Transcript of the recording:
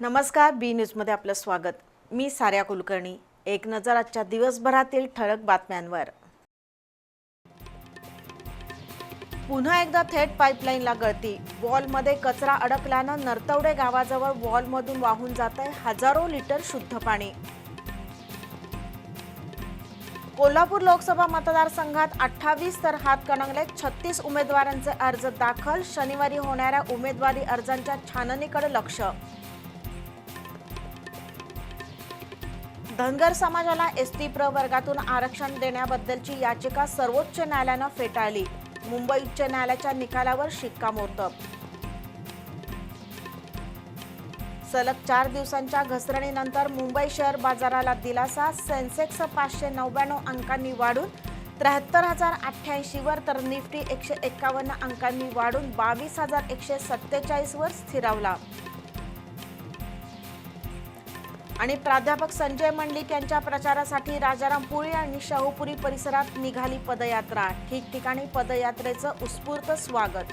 नमस्कार बी न्यूजमध्ये आपलं स्वागत. मी साऱ्या कुलकर्णी. एक नजर आजच्या दिवसभरातील ठळक बातम्यांवर. पुन्हा एकदा थेट पाईपलाईनला गळती. वॉलमध्ये कचरा अडकल्यानं नरतवडे गावाजवळ वॉलमधून वाहून जात आहे हजारो लिटर शुद्ध पाणी. कोल्हापूर लोकसभा मतदारसंघात अठ्ठावीस तर हातकणंगले छत्तीस उमेदवारांचे अर्ज दाखल. शनिवारी होणाऱ्या उमेदवारी अर्जांच्या छाननीकडे लक्ष. धनगर समाजाला एस टी प्रवर्गातून आरक्षण देण्याबद्दलची याचिका सर्वोच्च न्यायालयानं फेटाळली. मुंबई उच्च न्यायालयाच्या निकालावर शिक्कामोर्तब. सलग चार दिवसांच्या घसरणीनंतर मुंबई शेअर बाजाराला दिलासा सेन्सेक्स पाचशे नव्याण्णव अंकांनी वाढून त्र्याहत्तर हजार अठ्ठ्याऐंशीवर तर निफ्टी एकशे एक्कावन्न अंकांनी वाढून बावीस हजार एकशे सत्तेचाळीसवर स्थिरावला. आणि प्राध्यापक संजय मंडलिक यांच्या प्रचारासाठी राजारामपुरी आणि शाहूपुरी परिसरात निघाली पदयात्रा. ठिकठिकाणी पदयात्रेचं उत्स्फूर्त स्वागत.